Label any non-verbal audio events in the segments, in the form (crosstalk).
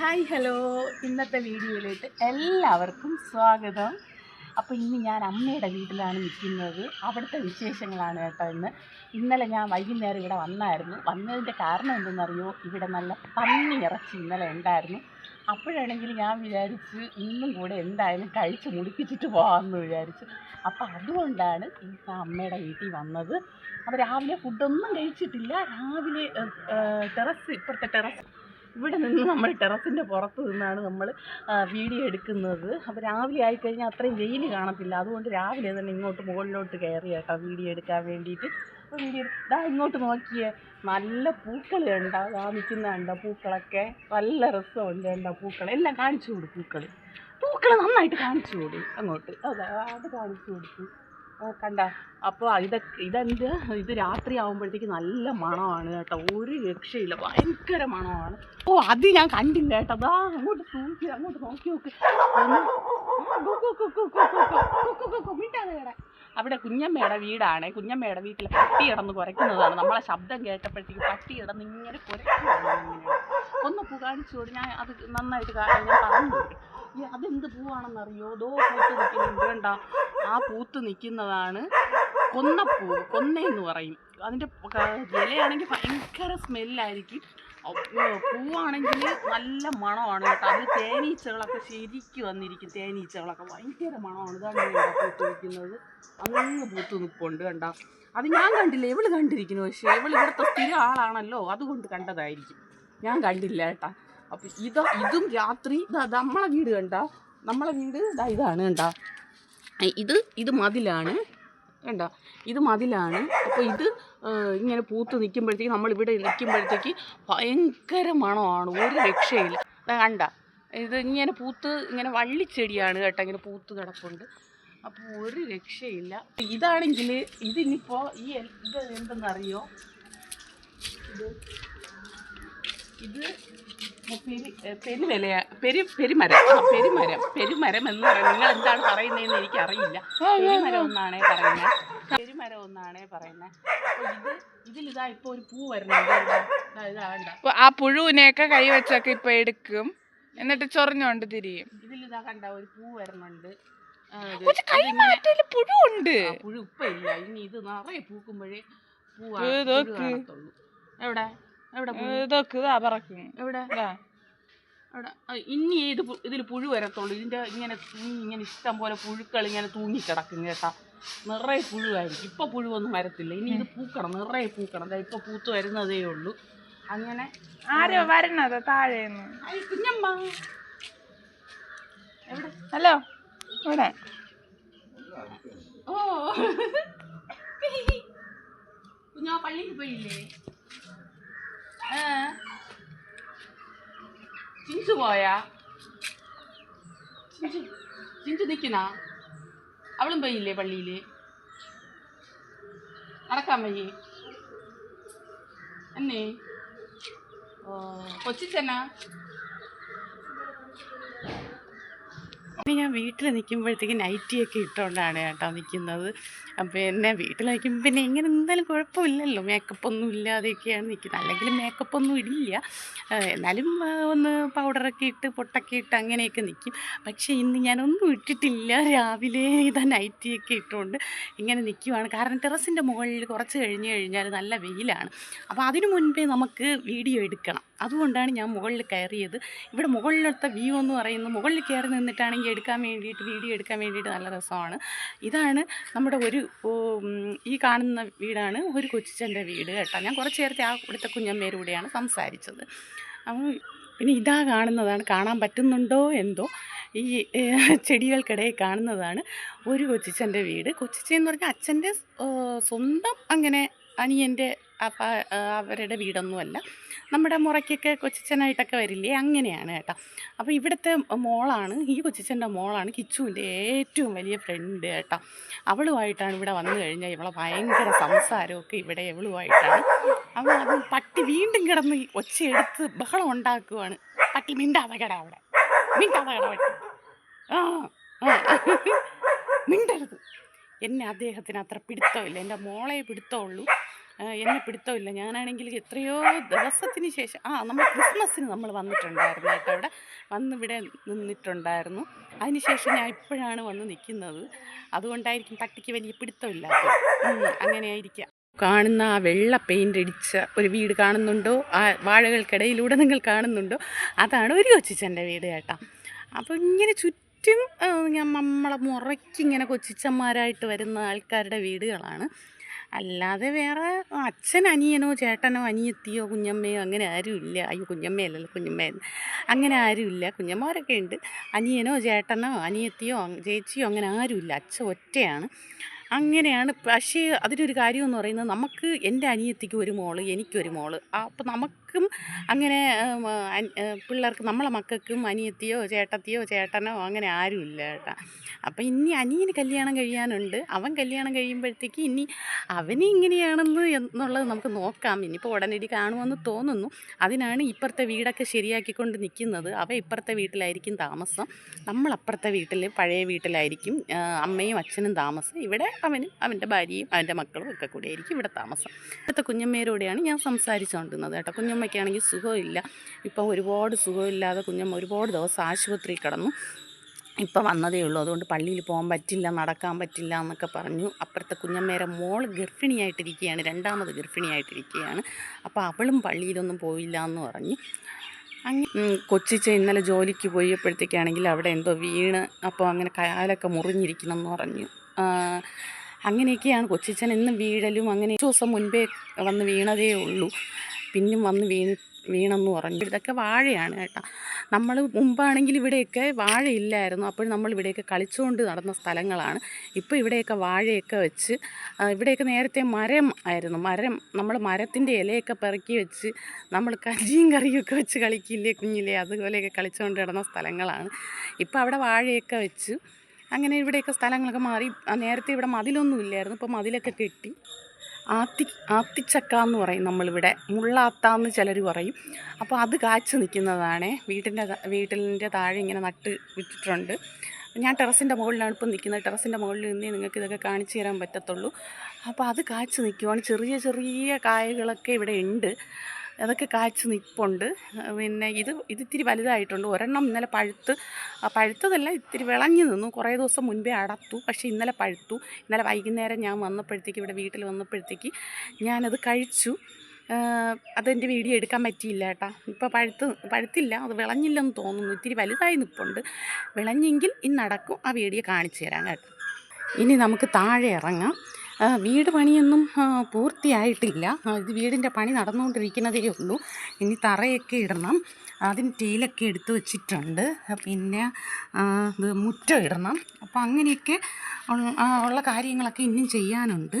Hi hello. ഇന്നത്തെ വീഡിയോയിലേക്ക് എല്ലാവർക്കും സ്വാഗതം. അപ്പോൾ ഇന്ന് ഞാൻ അമ്മയുടെ വീട്ടിലാണ് നിൽക്കുന്നത്. അവിടുത്തെ വിശേഷങ്ങളാണ് കേട്ടോ ഇന്ന്. ഇന്നലെ ഞാൻ വൈകുന്നേരം ഇവിടെ വന്നായിരുന്നു. വന്നതിന്റെ കാരണം എന്തെന്നറിയോ? ഇവിടെ നല്ല പന്നി ഇറച്ചി ഇന്നലെ ഉണ്ടായിരുന്നു. അപ്പോഴാണെങ്കിൽ ഞാൻ വിചാരിച്ച് ഇന്നും കൂടെ എന്തായാലും കഴിച്ച് മുടിപ്പിച്ചിട്ട് പോകാമെന്ന് വിചാരിച്ചു. അപ്പോൾ അതുകൊണ്ടാണ് ഇന്ന് അമ്മയുടെ വീട്ടിൽ വന്നത്. അപ്പോൾ രാവിലെ ഫുഡൊന്നും കഴിച്ചിട്ടില്ല. രാവിലെ ടെറസ് ഇപ്പുറത്തെ ടെറസ് ഇവിടെ നിന്ന് നമ്മൾ ടെറസിന്റെ പുറത്ത് നിന്നാണ് നമ്മൾ വീഡിയോ എടുക്കുന്നത്. അപ്പോൾ രാവിലെ ആയിക്കഴിഞ്ഞാൽ അത്രയും വെയിൽ കാണത്തില്ല. അതുകൊണ്ട് രാവിലെ തന്നെ ഇങ്ങോട്ട് മുകളിലോട്ട് കയറി കേട്ടോ വീഡിയോ എടുക്കാൻ വേണ്ടിയിട്ട്. അപ്പോൾ വീഡിയോ ഇതാ ഇങ്ങോട്ട് നോക്കിയേ. നല്ല പൂക്കൾ കണ്ടോ അതാ നിൽക്കുന്ന കണ്ടോ പൂക്കളൊക്കെ? നല്ല രസമുണ്ട് കണ്ടോ പൂക്കൾ? എല്ലാം കാണിച്ചു കൊടുക്കും പൂക്കൾ. പൂക്കൾ നന്നായിട്ട് കാണിച്ചു കൊടുക്കും അങ്ങോട്ട്. അതെ അത് കാണിച്ചു ആ, കണ്ട അപ്പോൾ ഇതൊക്കെ ഇതെന്ത് ഇത് രാത്രി ആകുമ്പോഴത്തേക്ക് നല്ല മണമാണ് കേട്ടോ ഒരു രക്ഷയില്ല ഭയങ്കര മണമാണ് ഓ അത് ഞാൻ കണ്ടില്ല കേട്ടോ അതാ അങ്ങോട്ട് നോക്കി അങ്ങോട്ട് നോക്കി നോക്ക് മിണ്ടാതെ അവിടെ കുഞ്ഞമ്മയുടെ വീടാണ് കുഞ്ഞമ്മയുടെ വീട്ടിൽ പട്ടി ഇടന്ന് കുറയ്ക്കുന്നതാണ് നമ്മളെ ശബ്ദം കേട്ടപ്പോഴത്തേക്ക് പട്ടി ഇടന്ന് ഇങ്ങനെ കുരയ്ക്കുന്നതാണ് ഒന്ന് പുകാണിച്ചോട് ഞാൻ അത് നന്നായിട്ട് ഞാൻ പറഞ്ഞു അതെന്ത് പൂവാണെന്നറിയോ? ദോ പൂത്ത് നിൽക്കുന്നുണ്ട് വേണ്ട ആ പൂത്ത് നിൽക്കുന്നതാണ് കൊന്നപ്പൂ. കൊന്നയെന്ന് പറയും. അതിന്റെ ഇലയാണെങ്കിൽ ഭയങ്കര സ്മെല്ലായിരിക്കും. പൂവാണെങ്കിൽ നല്ല മണമാണ് കേട്ടോ. അത് തേനീച്ചകളൊക്കെ ശരിക്കും വന്നിരിക്കും. തേനീച്ചകളൊക്കെ ഭയങ്കര മണമാണ്. ഇതാണ് പൂത്ത് നിൽക്കുന്നത് അങ്ങ് പൂത്ത് നിൽപ്പുണ്ട് കണ്ട. അത് ഞാൻ കണ്ടില്ല. ഇവൾ കണ്ടിരിക്കുന്നു പക്ഷേ ഇവൾ ഇവിടുത്തെ സ്ഥിരം ആളാണല്ലോ. അതുകൊണ്ട് കണ്ടതായിരിക്കും. ഞാൻ കണ്ടില്ല കേട്ടാ. അപ്പം ഇത് ഇതും രാത്രി ഇതാ നമ്മളെ വീട് കണ്ട. നമ്മളെ വീട് ഇതാ ഇതാണ് കണ്ട. ഇത് ഇത് മതിലാണ് കണ്ട. ഇത് മതിലാണ്. അപ്പോൾ ഇത് ഇങ്ങനെ പൂത്ത് നിൽക്കുമ്പോഴത്തേക്ക് നമ്മളിവിടെ നിൽക്കുമ്പോഴത്തേക്ക് ഭയങ്കര മണമാണ്. ഒരു രക്ഷയില്ല. കണ്ട. ഇത് ഇങ്ങനെ പൂത്ത് ഇങ്ങനെ വള്ളിച്ചെടിയാണ് കേട്ടോ ഇങ്ങനെ പൂത്ത് കിടപ്പുണ്ട്. അപ്പോൾ ഒരു രക്ഷയില്ല. ഇതാണെങ്കിൽ ഇതിനിപ്പോൾ ഈ ഇത് എന്തെന്നറിയോ? ഇത് ഇത് പെരി പെരുമരം. ആ പെരുമരം. പെരുമരം എന്ന് പറയുന്നത് നിങ്ങൾ എന്താണ് പറയുന്നതെന്ന് എനിക്കറിയില്ല. പെരുമരം എന്നാണേ പറയുന്നത് പെരുമരം എന്നാണേ പറയുന്നത് ഇത് ഇതിലിതാ ഇപ്പോൾ ഒരു പൂ വരുന്നുണ്ട് ആ പുഴുവിനെയൊക്കെ കൈവച്ചൊക്കെ ഇപ്പൊ എടുക്കും. എന്നിട്ട് ചൊറിഞ്ഞോണ്ട് തിരിയും. ഇതിലിതാ കണ്ട ഒരു പൂ വരുന്നുണ്ട്. കൈ ആ, പുഴു ഇപ്പൊ ഇല്ല. ഇനി ഇത് നിറയെ പൂക്കുമ്പോഴേ പൂവാ എവിടെ? എവിടെ പുഴു? ഇതൊക്കെ ഇതാ പറക്കും. എവിടെ? അവിടെ. ഇനി ഇത് ഇതിൽ പുഴു വരത്തുള്ളൂ. ഇതിന്റെ ഇങ്ങനെ ഇങ്ങനെ ഇഷ്ടം പോലെ പുഴുക്കൾ ഇങ്ങനെ തൂങ്ങിക്കിടക്കും കേട്ടാ. നിറയെ പുഴുവായിരിക്കും. ഇപ്പൊ പുഴുവൊന്നും വരത്തില്ല. ഇനി ഇത് പൂക്കണം. നിറയെ പൂക്കണം. ഇപ്പൊ പൂത്ത് വരുന്നതേ ഉള്ളൂ. അങ്ങനെ ആരോ വരണത് താഴെ കുഞ്ഞമ്മ. എവിടെ? ഹലോ ഇവിടെ. ഓ. കുഞ്ഞാ പള്ളിയിൽ പോയില്ലേ? 진주 뭐야? 진주 진주 നിൽക്കണാ അവളും പോയില്ലേ പള്ളിയിൽ നടക്കാൻ വയ്യ എന്നേ കൊച്ചിച്ചനാ ഞാൻ വീട്ടിൽ നിൽക്കുമ്പോഴത്തേക്ക് നൈറ്റിയൊക്കെ ഇട്ടുകൊണ്ടാണ് കേട്ടോ നിൽക്കുന്നത് പിന്നെ വീട്ടിൽ നിൽക്കുമ്പോൾ പിന്നെ ഇങ്ങനെ എന്തായാലും കുഴപ്പമില്ലല്ലോ. മേക്കപ്പ് ഒന്നും ഇല്ലാതെയൊക്കെയാണ് നിൽക്കുന്നത് അല്ലെങ്കിൽ മേക്കപ്പ് ഒന്നും ഇടില്ല. എന്നാലും ഒന്ന് പൗഡറൊക്കെ ഇട്ട് പൊട്ടൊക്കെ ഇട്ട് അങ്ങനെയൊക്കെ നിൽക്കും പക്ഷേ ഇന്ന് ഞാനൊന്നും ഇട്ടിട്ടില്ല. രാവിലെ ഇതാ നൈറ്റിയൊക്കെ ഇട്ടുകൊണ്ട് ഇങ്ങനെ നിൽക്കുവാണ് കാരണം ടെറസിന്റെ മുകളിൽ കുറച്ച് കഴിഞ്ഞ് കഴിഞ്ഞാൽ നല്ല വെയിലാണ്. അപ്പോൾ അതിനു മുൻപേ നമുക്ക് വീഡിയോ എടുക്കണം. അതുകൊണ്ടാണ് ഞാൻ മുകളിൽ കയറിയത്. ഇവിടെ മുകളിലത്തെ വ്യൂ എന്ന് പറയുന്നത് മുകളിൽ കയറി നിന്നിട്ടാണെങ്കിൽ എടുക്കാൻ വേണ്ടിയിട്ട് വീഡിയോ എടുക്കാൻ വേണ്ടിയിട്ട് നല്ല രസമാണ്. ഇതാണ് നമ്മുടെ ഒരു ഈ കാണുന്ന വീടാണ് ഒരു കൊച്ചിച്ചന്റെ വീട് കേട്ടോ. ഞാൻ കുറച്ച് നേരത്തെ ആ ഇവിടുത്തെ കുഞ്ഞമ്മേരൂടെയാണ് സംസാരിച്ചത്. അപ്പം പിന്നെ ഇതാ കാണുന്നതാണ്. കാണാൻ പറ്റുന്നുണ്ടോ എന്തോ? ഈ ചെടികൾക്കിടയിൽ കാണുന്നതാണ് ഒരു കൊച്ചിച്ചന്റെ വീട്. കൊച്ചിച്ചെന്ന് പറഞ്ഞാൽ അച്ഛന്റെ സ്വന്തം അങ്ങനെ അനിയന്റെ അപ്പ അവരുടെ വീടൊന്നുമല്ല. നമ്മുടെ മുറയ്ക്കൊക്കെ കൊച്ചിച്ചനായിട്ടൊക്കെ വരില്ലേ? അങ്ങനെയാണ് കേട്ടോ. അപ്പോൾ ഇവിടുത്തെ മോളാണ് ഈ കൊച്ചിച്ചന്റെ മോളാണ് കിച്ചുവിന്റെ ഏറ്റവും വലിയ ഫ്രണ്ട് കേട്ടോ. അവളുമായിട്ടാണ് ഇവിടെ വന്നു കഴിഞ്ഞാൽ ഇവളെ ഭയങ്കര സംസാരമൊക്കെ ഇവിടെ ഇവളുമായിട്ടാണ്. അവൾ അത് പട്ടി വീണ്ടും കിടന്ന് ഒച്ചയെടുത്ത് ബഹളം ഉണ്ടാക്കുവാണ്. പട്ടി മിണ്ടാതെ കട അവിടെ മിണ്ടാതെ കട പട്ടി ആ. മിണ്ടരുത്. എന്നെ അദ്ദേഹത്തിന് അത്ര പിടുത്തമില്ല. എന്റെ മോളെ പിടുത്തമുള്ളൂ. എന്നെ പിടുത്തമില്ല. ഞാനാണെങ്കിൽ എത്രയോ ദിവസത്തിന് ശേഷം ആ നമ്മൾ ക്രിസ്മസിന് നമ്മൾ വന്നിട്ടുണ്ടായിരുന്നു കേട്ടോ അവിടെ. വന്നിവിടെ നിന്നിട്ടുണ്ടായിരുന്നു. അതിനുശേഷം ഞാൻ ഇപ്പോഴാണ് വന്ന് നിൽക്കുന്നത്. അതുകൊണ്ടായിരിക്കും പട്ടിക്ക് വലിയ പിടുത്തമില്ലാത്തത്. അങ്ങനെയായിരിക്കാം. കാണുന്ന ആ വെള്ള പെയിന്റ് അടിച്ച ഒരു വീട് കാണുന്നുണ്ടോ? ആ വാഴകൾക്കിടയിലൂടെ നിങ്ങൾ കാണുന്നുണ്ടോ? അതാണ് ഒരു കൊച്ചിച്ചന്റെ വീട് കേട്ടോ. അപ്പോൾ ഇങ്ങനെ ചുറ്റും ഞാൻ നമ്മളെ മുറയ്ക്ക് ഇങ്ങനെ കൊച്ചിച്ചന്മാരായിട്ട് വരുന്ന ആൾക്കാരുടെ വീടുകളാണ്. അല്ലാതെ വേറെ അച്ഛൻ അനിയനോ ചേട്ടനോ അനിയത്തിയോ കുഞ്ഞമ്മയോ അങ്ങനെ ആരും ഇല്ല. അയ്യോ കുഞ്ഞമ്മയല്ലല്ലോ കുഞ്ഞമ്മയെന്ന് അങ്ങനെ ആരുമില്ല കുഞ്ഞമ്മമാരൊക്കെ ഉണ്ട്. അനിയനോ ചേട്ടനോ അനിയത്തിയോ ചേച്ചിയോ അങ്ങനെ ആരുമില്ല അച്ഛൻ ഒറ്റയാണ്. അങ്ങനെയാണ്. പക്ഷേ അതിനൊരു കാര്യം എന്ന് പറയുന്നത് നമുക്ക് എന്റെ അനിയത്തിക്ക് ഒരു മോൾ എനിക്കൊരു മോൾ. അപ്പോൾ നമുക്കും അങ്ങനെ പിള്ളേർക്ക് നമ്മളെ മക്കൾക്കും അനിയത്തിയോ ചേട്ടത്തിയോ ചേട്ടനോ അങ്ങനെ ആരുമില്ല കേട്ടോ. അപ്പം ഇനി അനിയന് കല്യാണം കഴിയാനുണ്ട്. അവൻ കല്യാണം കഴിയുമ്പോഴത്തേക്ക് ഇനി അവന് ഇങ്ങനെയാണെന്ന് എന്നുള്ളത് നമുക്ക് നോക്കാം. ഇനിയിപ്പോൾ ഉടനടി കാണുമെന്ന് തോന്നുന്നു. അതിനാണ് ഇപ്പുറത്തെ വീടൊക്കെ ശരിയാക്കിക്കൊണ്ട് നിൽക്കുന്നത്. അവ ഇപ്പുറത്തെ വീട്ടിലായിരിക്കും താമസം. നമ്മൾ അപ്പുറത്തെ വീട്ടിൽ പഴയ വീട്ടിലായിരിക്കും. അമ്മയും അച്ഛനും താമസം. ഇവിടെ അവനും അവന്റെ ഭാര്യയും അവന്റെ മക്കളും ഒക്കെ കൂടി ആയിരിക്കും ഇവിടെ താമസം. ഇവിടുത്തെ കുഞ്ഞമ്മേരോടെയാണ് ഞാൻ സംസാരിച്ചുകൊണ്ടിരുന്നത് കേട്ടോ. കുഞ്ഞമ്മയ്ക്കാണെങ്കിൽ സുഖമില്ല. ഇപ്പം ഒരുപാട് സുഖമില്ലാതെ കുഞ്ഞമ്മ ഒരുപാട് ദിവസം ആശുപത്രിയിൽ കിടന്നു. ഇപ്പം വന്നതേ ഉള്ളൂ. അതുകൊണ്ട് പള്ളിയിൽ പോകാൻ പറ്റില്ല നടക്കാൻ പറ്റില്ല എന്നൊക്കെ പറഞ്ഞു. അപ്പുറത്തെ കുഞ്ഞമ്മേരെ മോൾ ഗർഭിണിയായിട്ടിരിക്കുകയാണ്. രണ്ടാമത് ഗർഭിണിയായിട്ടിരിക്കുകയാണ്. അപ്പോൾ അവളും പള്ളിയിലൊന്നും പോയില്ല എന്ന് പറഞ്ഞു. അങ്ങനെ കൊച്ചിച്ച ഇന്നലെ ജോലിക്ക് പോയപ്പോഴത്തേക്കാണെങ്കിൽ അവിടെ എന്തോ വീണ് അപ്പോൾ അങ്ങനെ കാലൊക്കെ മുറിഞ്ഞിരിക്കണം എന്ന് പറഞ്ഞു. അങ്ങനെയൊക്കെയാണ് കൊച്ചിച്ചൻ ഇന്ന് വീഴലും. അങ്ങനെ ദിവസം മുൻപേ വന്ന് വീണതേ ഉള്ളൂ. പിന്നും വന്ന് വീണ് വീണെന്ന് പറഞ്ഞു. ഇതൊക്കെ വാഴയാണ് കേട്ടോ. നമ്മൾ മുമ്പാണെങ്കിൽ ഇവിടെയൊക്കെ വാഴയില്ലായിരുന്നു. അപ്പോൾ നമ്മൾ ഇവിടെയൊക്കെ കളിച്ചുകൊണ്ട് നടന്ന സ്ഥലങ്ങളാണ്. ഇപ്പോൾ ഇവിടെയൊക്കെ വാഴയൊക്കെ വെച്ച് ഇവിടെയൊക്കെ നേരത്തെ മരം ആയിരുന്നു. മരം നമ്മൾ മരത്തിന്റെ ഇലയൊക്കെ പെറുക്കി വെച്ച് നമ്മൾ കഞ്ഞിയും കറിയൊക്കെ വെച്ച് കളിക്കില്ലേ കുഞ്ഞിലെ? അതുപോലെയൊക്കെ കളിച്ചുകൊണ്ട് നടന്ന സ്ഥലങ്ങളാണ്. ഇപ്പോൾ അവിടെ വാഴയൊക്കെ വെച്ച് അങ്ങനെ ഇവിടെയൊക്കെ സ്ഥലങ്ങളൊക്കെ മാറി. നേരത്തെ ഇവിടെ മതിലൊന്നും ഇല്ലായിരുന്നു. ഇപ്പോൾ മതിലൊക്കെ കെട്ടി. ആത്തി ആത്തിച്ചക്ക എന്ന് പറയും നമ്മളിവിടെ. മുള്ളാത്താന്ന് ചിലർ പറയും. അപ്പോൾ അത് കാച്ചു നിൽക്കുന്നതാണ് വീട്ടിന്റെ വീട്ടിലിന്റെ താഴെ ഇങ്ങനെ നട്ട് വിട്ടിട്ടുണ്ട്. ഞാൻ ടെറസിന്റെ മുകളിലാണ് ഇപ്പം നിൽക്കുന്നത്. ടെറസിന്റെ മുകളിൽ നിന്നേ നിങ്ങൾക്ക് ഇതൊക്കെ കാണിച്ചു തരാൻ പറ്റത്തുള്ളൂ. അപ്പോൾ അത് കാച്ചു നിൽക്കുവാണ് ചെറിയ ചെറിയ കായകളൊക്കെ ഇവിടെ ഉണ്ട്. അതൊക്കെ കാച്ചു നിൽപ്പുണ്ട് പിന്നെ ഇത് ഇത് ഇത്തിരി വലുതായിട്ടുണ്ട്. ഒരെണ്ണം ഇന്നലെ പഴുത്ത് പഴുത്തതല്ല ഇത്തിരി വിളഞ്ഞു നിന്നു. കുറേ ദിവസം മുൻപേ അടത്തു പക്ഷേ ഇന്നലെ പഴുത്തു. ഇന്നലെ വൈകുന്നേരം ഞാൻ വന്നപ്പോഴത്തേക്ക് ഇവിടെ വീട്ടിൽ വന്നപ്പോഴത്തേക്ക് ഞാനത് കഴിച്ചു. അതെന്റെ വീഡിയോ എടുക്കാൻ പറ്റിയില്ല കേട്ടാ. ഇപ്പോൾ പഴുത്ത് പഴുത്തില്ല അത് വിളഞ്ഞില്ലെന്ന് തോന്നുന്നു. ഇത്തിരി വലുതായി നിൽപ്പുണ്ട് വിളഞ്ഞെങ്കിൽ ഇന്നടക്കും ആ വീഡിയോ കാണിച്ചു തരാം കേട്ടോ. ഇനി നമുക്ക് താഴെ ഇറങ്ങാം. വീട് പണിയൊന്നും പൂർത്തിയായിട്ടില്ല. ഇത് വീടിന്റെ പണി നടന്നുകൊണ്ടിരിക്കുന്നതേ ഉള്ളൂ. ഇനി തറയൊക്കെ ഇടണം. അതിന് ടീലൊക്കെ എടുത്തു വച്ചിട്ടുണ്ട്. പിന്നെ മുറ്റം ഇടണം. അപ്പോൾ അങ്ങനെയൊക്കെ ഉള്ള കാര്യങ്ങളൊക്കെ ഇനിയും ചെയ്യാനുണ്ട്.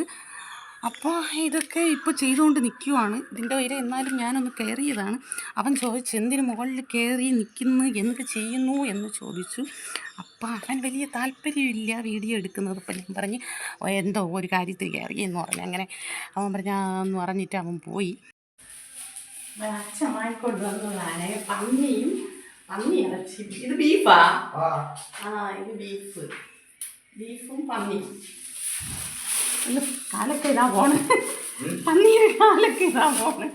അപ്പോൾ ഇതൊക്കെ ഇപ്പോൾ ചെയ്തുകൊണ്ട് നിൽക്കുവാണ് ഇതിന്റെ ഉയരം എന്നാലും ഞാനൊന്ന് കയറിയതാണ് അവൻ ചോദിച്ചു എന്തിനു മുകളിൽ കയറി നിൽക്കുന്നു എന്ത് ചെയ്യുന്നു എന്ന് ചോദിച്ചു. അപ്പം അവൻ വലിയ താല്പര്യമില്ല വീഡിയോ എടുക്കുന്നത്. അപ്പം ഞാൻ പറഞ്ഞ് എന്തോ ഒരു കാര്യത്തിൽ കയറി എന്ന് പറഞ്ഞു. അങ്ങനെ അവൻ പറഞ്ഞ എന്ന് പറഞ്ഞിട്ട് അവൻ പോയി. വന്നതാണ് പന്നിയും പന്നി ഇറച്ചി. ഇത് ബീഫാ? ആ ഇത് ബീഫ്. ബീഫും പന്നിയും. അയ്യോ, കാലൊക്കെ ഇതാ പോണ്. പന്നിയുടെ കാലൊക്കെ ഇതാ പോണ്.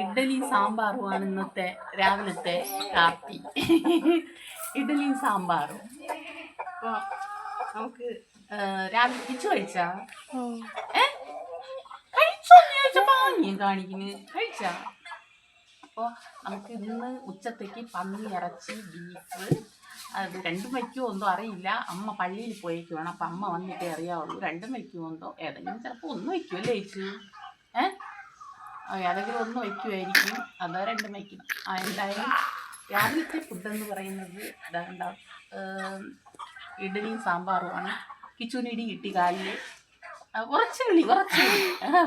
ഇഡ്ഡലി സാമ്പാറുമാണ് ഇന്നത്തെ രാവിലത്തെ കാപ്പി. ഇഡ്ഡലിയും സാമ്പാറും. അപ്പോൾ നമുക്ക് രാവിലെ കിച്ചു കഴിച്ചാ? ഞാൻ കാണിക്കുന്നു കഴിച്ചാ? അപ്പോൾ നമുക്ക് ഇന്ന് ഉച്ചത്തേക്ക് പന്നി ഇറച്ചി ബീഫ് അത് രണ്ടും വയ്ക്കുമോ എന്തോ അറിയില്ല. അമ്മ പള്ളിയിൽ പോയേക്കുവാണ് അപ്പം അമ്മ വന്നിട്ടേ അറിയാവുള്ളൂ. രണ്ടും വയ്ക്കുമോ എന്തോ? ഏതെങ്കിലും ചിലപ്പോൾ ഒന്ന് വയ്ക്കുമല്ലേ ചേച്ചി? ഏ? ഏതെങ്കിലും ഒന്ന് വയ്ക്കുമായിരിക്കും അതോ രണ്ടും വയ്ക്കണം ആ എന്തായാലും രാവിലത്തെ ഫുഡെന്ന് പറയുന്നത് ഇതാ ഉണ്ടാവും ഇഡലിയും സാമ്പാറുമാണ്. കിച്ചുനിടി കിട്ടി കാലിൽ കുറച്ച് വിളി കുറച്ച്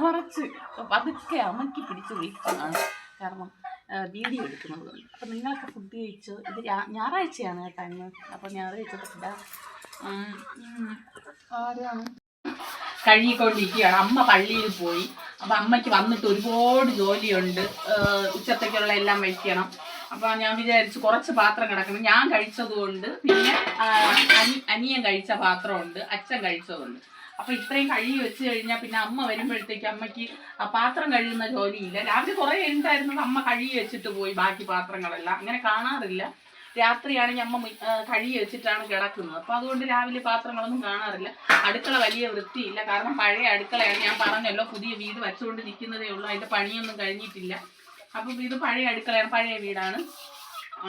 കുറച്ച് പതുക്കെ അമ്മയ്ക്ക് പിടിച്ച് വിളിക്കുന്നതാണ് കാരണം വീഡിയോ എടുക്കുന്നത് അപ്പോൾ അപ്പം നിങ്ങളൊക്കെ ഫുഡ് കഴിച്ചു ഇത് ഞായറാഴ്ചയാണ് കേട്ടോ ഇന്ന്. അപ്പോൾ ഞായറാഴ്ചത്തെ ഫുഡാ ആരാണ് കഴുകിക്കൊണ്ടിരിക്കുകയാണ്. അമ്മ പള്ളിയിൽ പോയി. അപ്പം അമ്മയ്ക്ക് വന്നിട്ട് ഒരുപാട് ജോലിയുണ്ട്. ഉച്ചത്തേക്കുള്ള എല്ലാം വയ്ക്കണം അപ്പം ഞാൻ വിചാരിച്ചു കുറച്ച് പാത്രം കിടക്കണം. ഞാൻ കഴിച്ചതുകൊണ്ട് പിന്നെ അനിയൻ കഴിച്ച പാത്രമുണ്ട്. അച്ഛൻ കഴിച്ചതുണ്ട്. അപ്പൊ ഇത്രയും കഴുകി വെച്ച് കഴിഞ്ഞാൽ പിന്നെ അമ്മ വരുമ്പോഴത്തേക്ക് അമ്മയ്ക്ക് ആ പാത്രം കഴുകുന്ന ജോലിയില്ല. രാവിലെ കുറെ ഉണ്ടായിരുന്നത് അമ്മ കഴുകി വെച്ചിട്ട് പോയി ബാക്കി പാത്രങ്ങളെല്ലാം. അങ്ങനെ കാണാറില്ല. രാത്രിയാണെങ്കിൽ അമ്മ കഴുകി വെച്ചിട്ടാണ് കിടക്കുന്നത്. അപ്പൊ അതുകൊണ്ട് രാവിലെ പാത്രങ്ങളൊന്നും കാണാറില്ല. അടുക്കള വലിയ വൃത്തിയില്ല. കാരണം പഴയ അടുക്കളയാണ്. ഞാൻ പറഞ്ഞല്ലോ പുതിയ വീട് വെച്ചുകൊണ്ട് നിൽക്കുന്നതേ ഉള്ളൂ. അതിന്റെ പണിയൊന്നും കഴിഞ്ഞിട്ടില്ല. അപ്പം ഇത് പഴയ അടുക്കളയാണ് പഴയ വീടാണ്.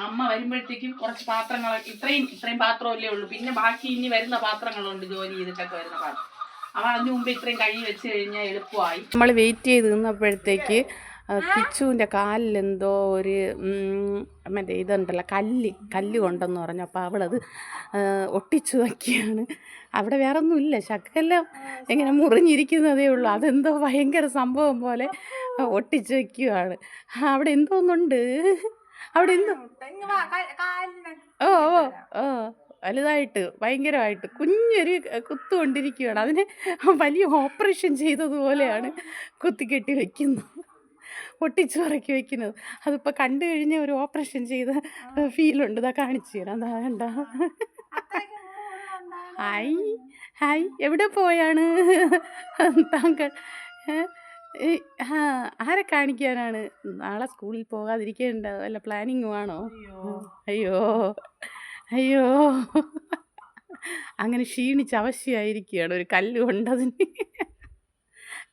അമ്മ വരുമ്പോഴത്തേക്കും കുറച്ച് പാത്രങ്ങൾ ഇത്രയും ഇത്രയും പാത്രമല്ലേ ഉള്ളൂ. പിന്നെ ബാക്കി ഇനി വരുന്ന പാത്രങ്ങളുണ്ട് ജോലി ചെയ്തിട്ടൊക്കെ വരുന്ന പാത്രം. അവ അതിന് മുമ്പ് ഇത്രയും കഴുകി വെച്ച് കഴിഞ്ഞാൽ എളുപ്പമായി. നമ്മൾ വെയിറ്റ് ചെയ്ത് നിന്നപ്പോഴത്തേക്ക് കിച്ചുവിന്റെ കാലിലെന്തോ ഒരു മറ്റേ ഇതുണ്ടല്ലോ കല്ല് കല്ല് കൊണ്ടെന്ന് പറഞ്ഞു. അപ്പോൾ അവളത് ഒട്ടിച്ചു നോക്കിയാണ്. അവിടെ വേറെ ഒന്നുമില്ല ശക്കെല്ലാം എങ്ങനെ മുറിഞ്ഞിരിക്കുന്നതേ ഉള്ളൂ. അതെന്തോ ഭയങ്കര സംഭവം പോലെ ഒട്ടിച്ചു വയ്ക്കുകയാണ് അവിടെ എന്തോന്നുണ്ട് അവിടെ എന്തോ ഓ ഓ ഓ. വലുതായിട്ട് ഭയങ്കരമായിട്ട് കുഞ്ഞൊരു കുത്തു കൊണ്ടിരിക്കുകയാണ് അതിന് വലിയ ഓപ്പറേഷൻ ചെയ്തതുപോലെയാണ് കുത്തിക്കെട്ടി വയ്ക്കുന്നത് പൊട്ടിച്ചു പറക്കി വയ്ക്കുന്നത് അതിപ്പോൾ കണ്ടു കഴിഞ്ഞ ഒരു ഓപ്പറേഷൻ ചെയ്ത ഫീലുണ്ട്. ഇതാ കാണിച്ചു തരാം. അതാ കണ്ട? ഹായ്. ഹായ്. എവിടെ പോയാണ്? താങ്കൾ ആരെ കാണിക്കാനാണ്? നാളെ സ്കൂളിൽ പോകാതിരിക്കേണ്ട വല്ല പ്ലാനിങ്ങും ആണോ? അയ്യോ. അയ്യോ. അങ്ങനെ ക്ഷീണിച്ച് അവശയായിരിക്കുകയാണ് ഒരു കല്ല് കൊണ്ടതിന്.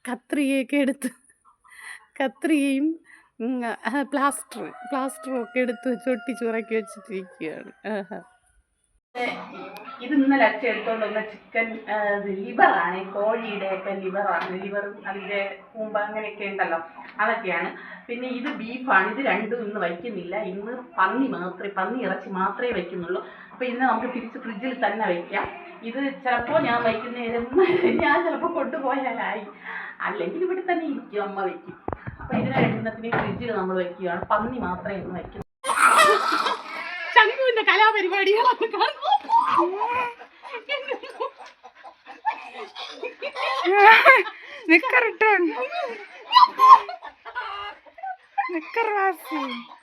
കത്രികയൊക്കെ എടുത്ത് കത്രികയും പ്ലാസ്റ്റർ പ്ലാസ്റ്ററും ഒക്കെ എടുത്ത് വെച്ച് ഒട്ടിച്ചുറക്കി വെച്ചിട്ടിരിക്കുകയാണ്. ഇത് ഇന്നലെ അച്ഛൻ എടുത്തോണ്ട് വന്ന ചിക്കൻ ലിവറാണ് കോഴിയുടെ ഒക്കെ ലിവറാണ് ലിവറും അതിന്റെ കൂമ്പ അങ്ങനെയൊക്കെ ഉണ്ടല്ലോ. അതൊക്കെയാണ്. പിന്നെ ഇത് ബീഫാണ് ഇത് രണ്ടും ഇന്ന് വയ്ക്കുന്നില്ല. ഇന്ന് പന്നി മാത്രമേ പന്നി ഇറച്ചി മാത്രമേ വയ്ക്കുന്നുള്ളൂ. അപ്പൊ ഇന്ന് നമുക്ക് തിരിച്ച് ഫ്രിഡ്ജിൽ തന്നെ വയ്ക്കാം. ഇത് ചിലപ്പോൾ ഞാൻ വയ്ക്കുന്നേരം ഞാൻ ചിലപ്പോൾ കൊണ്ടുപോയാലായി. അല്ലെങ്കിൽ ഇവിടെ തന്നെ ഇരിക്കും അമ്മ വയ്ക്കും. അപ്പൊ ഇതിനെ രണ്ടെണ്ണത്തിനെയും ഫ്രിഡ്ജിൽ നമ്മൾ വയ്ക്കുകയാണ്. പന്നി മാത്രമേ ഇന്ന് വയ്ക്കുന്നു ശംഖുവിന്റെ കലാപരിപാടികളാണ് കാണുന്നത് നിക്കറിട്ടോ നിക്കർ വാസി ആ,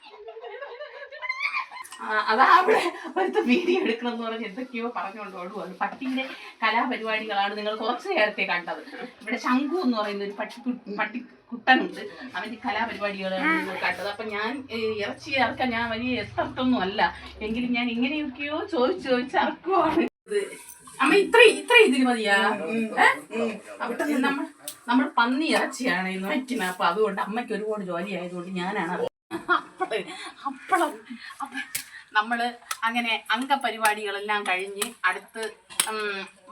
അതാ അവിടെ ഒരുത്ത വീഡിയോ എടുക്കണം എന്ന് പറഞ്ഞ് എന്തൊക്കെയോ പറഞ്ഞുകൊണ്ട് ഓടുവാണ് പട്ടിന്റെ കലാപരിപാടികളാണ് നിങ്ങൾ കുറച്ച് നേരത്തെ കണ്ടത്. ഇവിടെ ശംഖു എന്ന് പറയുന്ന ഒരു പട്ടി പട്ടി കുട്ടനുണ്ട്. അവന്റെ കലാപരിപാടികളാണ് നിങ്ങൾ കണ്ടത്. അപ്പൊ ഞാൻ ഇറച്ചി ഇറക്കാൻ ഞാൻ വലിയ എക്സ്പെർട്ട് അല്ല. എങ്കിലും ഞാൻ ഇങ്ങനെയൊക്കെയോ ചോദിച്ചു ചോദിച്ച് ഇറക്കുവാണ്. അമ്മ ഇത്ര ഇത്ര ഇതിന് മതിയാ? അവിടെ നമ്മൾ നമ്മൾ പന്നി ഇറച്ചിയാണ് ഇന്ന് വയ്ക്കുന്നത്. അപ്പൊ അതുകൊണ്ട് അമ്മയ്ക്ക് ഒരുപാട് ജോലി ആയതുകൊണ്ട് ഞാനാണ് അപ്പൾ അപ്പളം അപ്പ നമ്മൾ അങ്ങനെ അംഗപരിപാടികളെല്ലാം കഴിഞ്ഞ് അടുത്ത്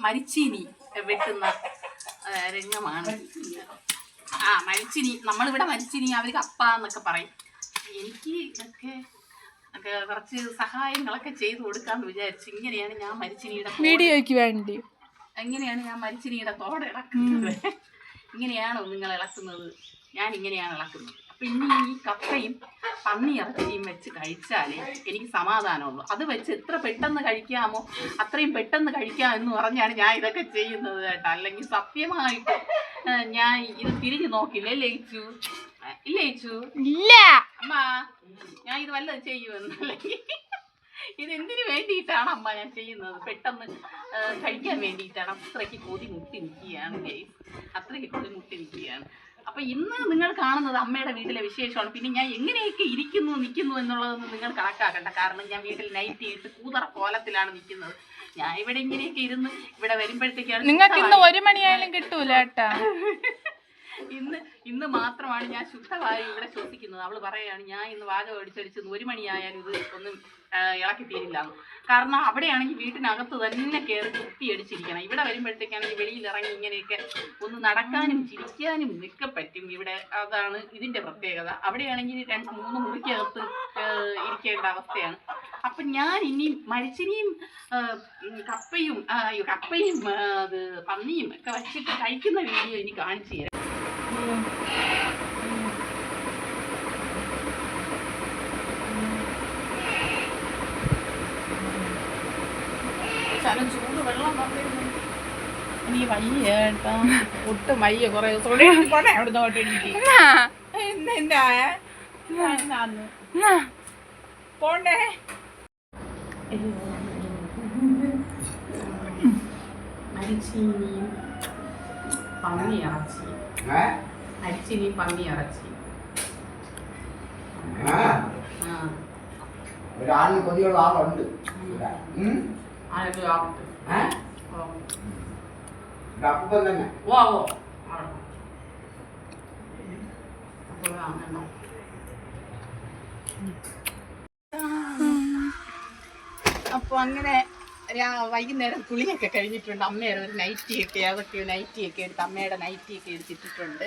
മരിച്ചിനി വെട്ടുന്ന രംഗമാണ്. ആ മരിച്ചിനി നമ്മളിവിടെ മരിച്ചിനി അവർ കപ്പ എന്നൊക്കെ പറയും. എനിക്ക് ഇതൊക്കെ ഒക്കെ കുറച്ച് സഹായങ്ങളൊക്കെ ചെയ്തു കൊടുക്കാന്ന് വിചാരിച്ചു. ഇങ്ങനെയാണ് ഞാൻ മരിച്ചിനിയുടെ വീഡിയോയ്ക്ക് വേണ്ടി. എങ്ങനെയാണ് ഞാൻ മരിച്ചിനിയുടെ തോട് ഇളക്കുന്നത്? ഇങ്ങനെയാണോ നിങ്ങൾ ഇളക്കുന്നത്? ഞാൻ ഇങ്ങനെയാണ് ഇളക്കുന്നത്. ഇനി ഈ കപ്പയും പന്നി ഇറച്ചിയും വെച്ച് കഴിച്ചാലേ എനിക്ക് സമാധാനമുള്ളൂ. അത് വെച്ച് എത്ര പെട്ടെന്ന് കഴിക്കാമോ അത്രയും പെട്ടെന്ന് കഴിക്കാം എന്ന് പറഞ്ഞാണ് ഞാൻ ഇതൊക്കെ ചെയ്യുന്നത് കേട്ടോ. അല്ലെങ്കിൽ സത്യമായിട്ട് ഞാൻ ഇത് തിരിഞ്ഞു നോക്കില്ലേ? ലയിച്ചു ഇല്ലയിച്ചു ഇല്ല അമ്മ ഞാൻ ഇത് വല്ലതും ചെയ്യുമെന്നല്ലെങ്കിൽ ഇത് എന്തിനു വേണ്ടിയിട്ടാണ് അമ്മ ഞാൻ ചെയ്യുന്നത്? പെട്ടെന്ന് കഴിക്കാൻ വേണ്ടിയിട്ടാണ്. അത്രയ്ക്ക് കൊതി മുട്ടി നിൽക്കുകയാണ് അല്ലേ അത്രയ്ക്ക് കൊതി മുട്ടി നിൽക്കുകയാണ്. അപ്പൊ ഇന്ന് നിങ്ങൾ കാണുന്നത് അമ്മയുടെ വീട്ടിലെ വിശേഷമാണ്. പിന്നെ ഞാൻ എങ്ങനെയൊക്കെ ഇരിക്കുന്നു നിൽക്കുന്നു എന്നുള്ളതൊന്നും നിങ്ങൾ കണക്കാക്കണ്ട. കാരണം ഞാൻ വീട്ടിൽ നൈറ്റ് ഇട്ട് കൂതറ കോലത്തിലാണ് നിൽക്കുന്നത്. ഞാൻ ഇവിടെ ഇങ്ങനെയൊക്കെ ഇരുന്ന് ഇവിടെ വരുമ്പോഴത്തേക്കാണ് നിങ്ങൾക്ക് ഇന്ന് ഒരു മണിയായാലും കിട്ടൂല (laughs) ഇന്ന് ഇന്ന് മാത്രമാണ് ഞാൻ ശുദ്ധവായു ഇവിടെ ശ്വസിക്കുന്നത്. അവൾ പറയാണ് ഞാൻ ഇന്ന് വാചകം അടിച്ചടിച്ച് ഒരു മണിയായാലും ഇത് ഒന്നും ഇളക്കി തീരില്ല കാരണം അവിടെയാണെങ്കിൽ വീട്ടിനകത്ത് തന്നെ കയറി കുത്തിയടിച്ചിരിക്കണം. ഇവിടെ വരുമ്പോഴത്തേക്കാണെങ്കിൽ വെളിയിൽ ഇറങ്ങി ഇങ്ങനെയൊക്കെ ഒന്ന് നടക്കാനും ചിരിക്കാനും ഒക്കെ പറ്റും. ഇവിടെ അതാണ് ഇതിന്റെ പ്രത്യേകത. അവിടെയാണെങ്കിൽ രണ്ട് മൂന്ന് മുറിക്കകത്ത് ഇരിക്കേണ്ട അവസ്ഥയാണ്. അപ്പം ഞാൻ ഇനി മരിച്ചിനിയും കപ്പയും കപ്പയും അത് പന്നിയും ഒക്കെ വെച്ചിട്ട് കഴിക്കുന്ന വീഡിയോ ഇനി കാണിച്ചു തരാം. ചൂട് വെള്ളം വന്നിരുന്നു. നീ വയ്യ കേട്ടോ. ഒട്ടും വയ്യ കുറെ ദിവസം കൂടെ പോണേ അവിടെ നോട്ട് എണീറ്റ് എന്നാ, എന്താ എന്താന്ന് എന്നാ. പോണ്ടേ? അരിച്ചീനിയും പന്നി ഇറച്ചി ഏ? അരിച്ചീനിയും പന്നി ഇറച്ചി ആ, ആ ഒരാളിന് കൊതിയുള്ള ആളുണ്ട് ഇവിടെ. ഉം? അത് ആവട്ടെ ഏ? ഓ ഇവിടെ അപ്പൂപ്പൻ തന്നെ ഓ ഓ അപ്പോൾ അങ്ങനെ അപ്പോൾ അങ്ങനെ രാ- വൈകുന്നേരം കുളിയൊക്കെ കഴിഞ്ഞിട്ടുണ്ട് അമ്മയുടെ ഒരു നൈറ്റി ഒക്കെ അതൊക്കെ നൈറ്റി ഒക്കെ എടുത്ത് അമ്മയുടെ നൈറ്റി ഒക്കെ എടുത്തിട്ടിട്ടുണ്ട്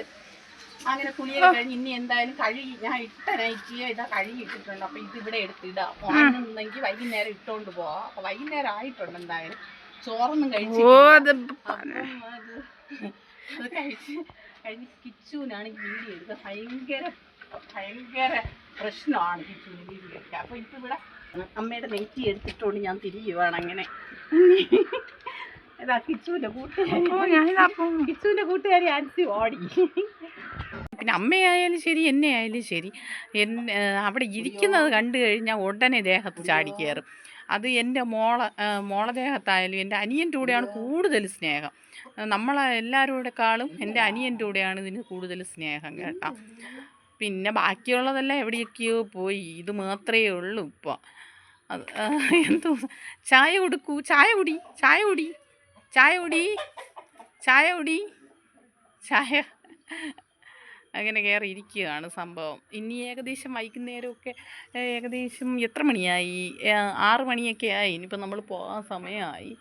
അങ്ങനെ കുളിയൊക്കെ കഴിഞ്ഞ് ഇനി എന്തായാലും കഴുകി ഞാൻ ഇട്ട നൈറ്റിയെ ഇതാ കഴുകി ഇട്ടിട്ടുണ്ട്. അപ്പൊ ഇത് ഇവിടെ എടുത്തിടാം. ഉണ്ടെങ്കിൽ വൈകുന്നേരം ഇട്ടോണ്ട് പോവാം. അപ്പൊ വൈകുന്നേരം ആയിട്ടുണ്ട് എന്തായാലും. ചോറൊന്നും ഓ കഴിച്ചു അത് കഴിച്ച് കഴിഞ്ഞ് കിച്ചുവിനാണ് വീഡിയോ എടുക്കുക ഭയങ്കര ഭയങ്കര പ്രശ്നമാണ് കിച്ചുവിന് വീഡിയോ എടുക്കുക അപ്പൊ ഇപ്പൊ ഇവിടെ അമ്മയുടെ നെറ്റി എടുത്തിട്ടുകൊണ്ട് ഞാൻ തിരിയുവാണ് അങ്ങനെ. ഇതാ കിച്ചുവിന്റെ കൂട്ടുകാരി. ആൻസി ഓടി. പിന്നെ അമ്മയായാലും ശരി എന്നെ ആയാലും ശരി എന്നെ അവിടെ ഇരിക്കുന്നത് കണ്ടു കഴിഞ്ഞാൽ ഉടനെ ദേഹത്ത് ചാടി കയറും അത് എന്റെ മോള മോളദേഹത്തായാലും ദേഹത്തായാലും എന്റെ അനിയന്റെ കൂടെയാണ് കൂടുതൽ സ്നേഹം. നമ്മളെ എല്ലാവരോടെക്കാളും എന്റെ അനിയന്റെ കൂടെയാണ് ഇതിന് കൂടുതൽ സ്നേഹം കേട്ടോ. പിന്നെ ബാക്കിയുള്ളതെല്ലാം എവിടെയൊക്കെയോ പോയി. ഇത് മാത്രമേ ഉള്ളൂ ഇപ്പോൾ അത് എന്തോ ചായ കൊടുക്കൂ. ചായ കുടി ചായ കുടി. ചായ കുടി. ചായ കുടി. ചായ. അങ്ങനെ കയറി ഇരിക്കുകയാണ് സംഭവം. ഇനി ഏകദേശം വൈകുന്നേരമൊക്കെ ഏകദേശം എത്ര മണിയായി? ആറ് മണിയൊക്കെ ആയി. ഇനിയിപ്പോൾ നമ്മൾ പോകാൻ സമയമായി.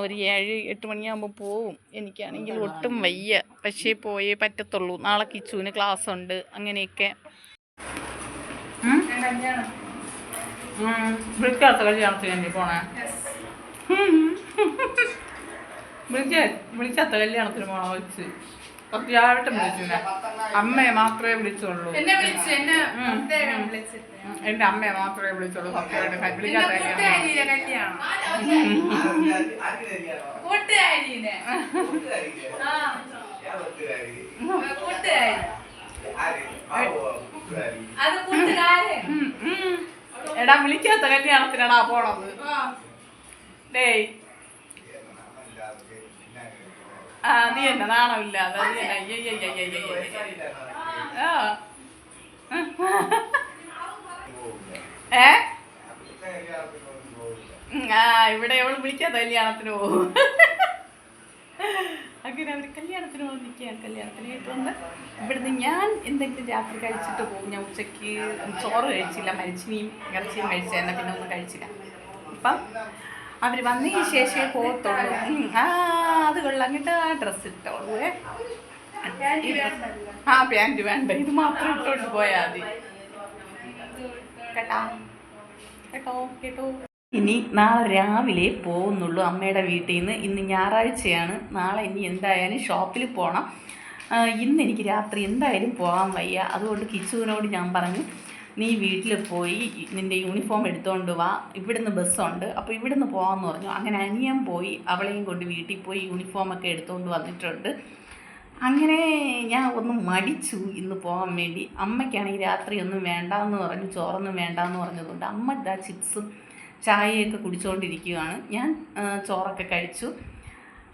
ഒരു ഏഴ് എട്ട് മണിയാകുമ്പോൾ പോവും. എനിക്കാണെങ്കിൽ ഒട്ടും വയ്യ. പക്ഷേ പോയേ പറ്റത്തുള്ളൂ. നാളെ കിച്ചുവിന് ക്ലാസ് ഉണ്ട് അങ്ങനെയൊക്കെ കല്യാണത്തിന് പോണേ. വിളിക്കാത്ത കല്യാണത്തിന് പോണോ? വിളിച്ച്. പത്തിയാവട്ടം വിളിച്ചു ഞാൻ. അമ്മയെ മാത്രമേ വിളിച്ചുള്ളൂ. എന്നെ വിളിച്ചു എന്റെ അമ്മയെ മാത്രമേ വിളിച്ചുള്ളൂ സത്യമായിട്ട് വിളിക്കാത്ത. എടാ വിളിക്കാത്ത കല്യാണത്തിനാടാ പോണത്. ഡേയ്. നീ എന്നെ നാണമില്ലാതെ നീ എന്നെ അയ്യ അയ്യ അയ്യ അയ്യ അയ്യ. ആ. ഏ? ആ ഇവിടെ അവൾ വിളിക്കാത്ത കല്യാണത്തിന് പോകും. അങ്ങനെ അവർ കല്യാണത്തിന് പോകും നിൽക്കുകയാണ് കല്യാണത്തിന്. വന്ന് ഇവിടുന്ന് ഞാൻ എന്തെങ്കിലും രാത്രി കഴിച്ചിട്ട് പോകും. ഞാൻ ഉച്ചയ്ക്ക് ചോറ് കഴിച്ചില്ല മരിച്ചിനിയും ഇറച്ചിയും കഴിച്ചായിരുന്നു പിന്നെ ഒന്നും കഴിച്ചില്ല. അപ്പം അവർ വന്നതിന് ശേഷമേ പോകത്തുള്ളൂ. ആ അത് കൊള്ളാം കേട്ടോ ആ ഡ്രസ്സ് ഇട്ടോളൂ. ആ പാന്റ് വേണ്ട ഇത് മാത്രം ഇട്ടോണ്ട് പോയാൽ മതി. കേട്ടോ? ഇനി നാളെ രാവിലെ പോകുന്നുള്ളൂ അമ്മയുടെ വീട്ടിൽ നിന്ന് ഇന്ന് ഞായറാഴ്ചയാണ്. നാളെ ഇനി എന്തായാലും ഷോപ്പിൽ പോകണം ഇന്ന് എനിക്ക് രാത്രി എന്തായാലും പോകാൻ വയ്യ. അതുകൊണ്ട് കിച്ചുവിനോട് ഞാൻ പറഞ്ഞു നീ വീട്ടിൽ പോയി നിന്റെ യൂണിഫോം എടുത്തുകൊണ്ട് വാ. ഇവിടുന്ന് ബസ്സുണ്ട് അപ്പോൾ ഇവിടുന്ന് പോകാമെന്ന് പറഞ്ഞു. അങ്ങനെ അനിയൻ പോയി. അവളെയും കൊണ്ട് വീട്ടിൽ പോയി യൂണിഫോമൊക്കെ എടുത്തുകൊണ്ട് വന്നിട്ടുണ്ട്. അങ്ങനെ ഞാൻ ഒന്ന് മടിച്ചു. ഇന്ന് പോകാൻ വേണ്ടി. അമ്മയ്ക്കാണെങ്കിൽ രാത്രി ഒന്നും വേണ്ടാന്ന് പറഞ്ഞു. ചോറൊന്നും വേണ്ടാന്ന് പറഞ്ഞതുകൊണ്ട് അമ്മ ഇതാ ചിപ്സും ചായയൊക്കെ കുടിച്ചുകൊണ്ടിരിക്കുകയാണ് ഞാൻ ചോറൊക്കെ കഴിച്ചു.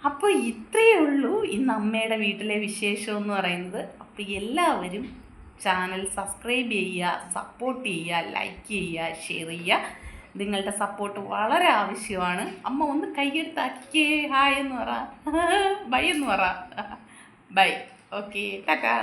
അപ്പോൾ ഇത്രയേ ഉള്ളൂ ഇന്ന് അമ്മയുടെ വീട്ടിലെ വിശേഷം എന്ന് പറയുന്നത്. അപ്പോൾ എല്ലാവരും ചാനൽ സബ്സ്ക്രൈബ് ചെയ്യുക സപ്പോർട്ട് ചെയ്യുക ലൈക്ക് ചെയ്യുക ഷെയർ ചെയ്യുക. നിങ്ങളുടെ സപ്പോർട്ട് വളരെ ആവശ്യമാണ്. അമ്മ ഒന്ന് കൈയെടുത്താക്കിക്കേ. ഹായ് എന്ന് പറ. (laughs) ബൈ എന്ന് പറ. Bye okay Tata